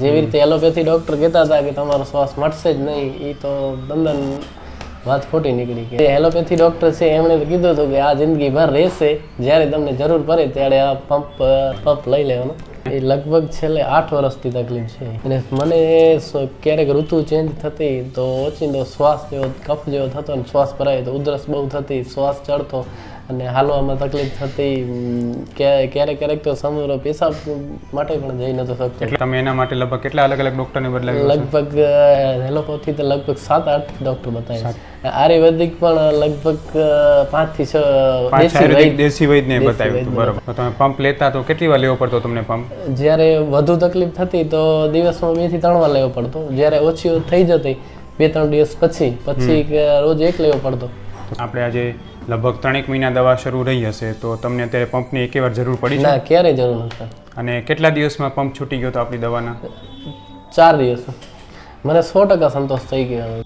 જેવી રીતે allopathy doctor કહેતા હતા કે તમારો શ્વાસ મટશે જ નહીં એ તો દંદન વાત ખોટી નીકળી કે એલોપેથી ડૉક્ટર છે, એમણે કીધું હતું કે આ જિંદગીભર રહેશે, જ્યારે તમને જરૂર પડે ત્યારે આ પંપ પંપ લઈ લેવાનો. એ લગભગ છેલ્લે આઠ વર્ષથી તકલીફ છે. અને મને ક્યારેક ઋતુ ચેન્જ થતી તો ઓચિંતો શ્વાસ જેવો, કફ જેવો થતો અને શ્વાસ ભરાય તો ઉધરસ બહુ થતી, શ્વાસ ચડતો. અને હાલવામાં તકલીફ થતી ક્યારેક ક્યારેક તો સમગ્ર પેશાબ માટે પણ જઈ નતો શકતો. એટલે તમે એના માટે લગભગ કેટલા અલગ અલગ ડોક્ટરને બદલાવ્યું છે? લગભગ એલોપેથી તો લગભગ સાત આઠ ડોક્ટર બતાવ્યા છે. આયુર્વેદિક પણ લગભગ પાંચથી છ દેશી આયુર્વેદિક વૈદ દેશી બતાવ્યું બરોબર. તમે પંપ લેતા તો કેટલી વાર લેવો પડતો તમને પંપ જ્યારે વધુ તકલીફ થતી તો દિવસમાં બેથી ત્રણ વાર લેવો પડતો. જ્યારે ઓછી થઈ જતી બે ત્રણ દિવસ પછી પછી રોજ એક લેવો પડતો. આપણે આજે લગભગ ત્રણેક મહિના દવા શરૂ રહી હશે તો તમને અત્યારે પંપની એકે વાર જરૂર પડી ના ક્યારેય જરૂર નથી અને કેટલા દિવસમાં પંપ છૂટી ગયો તો આપણી દવાના? ચાર દિવસ. મને સો ટકા સંતોષ થઈ ગયો.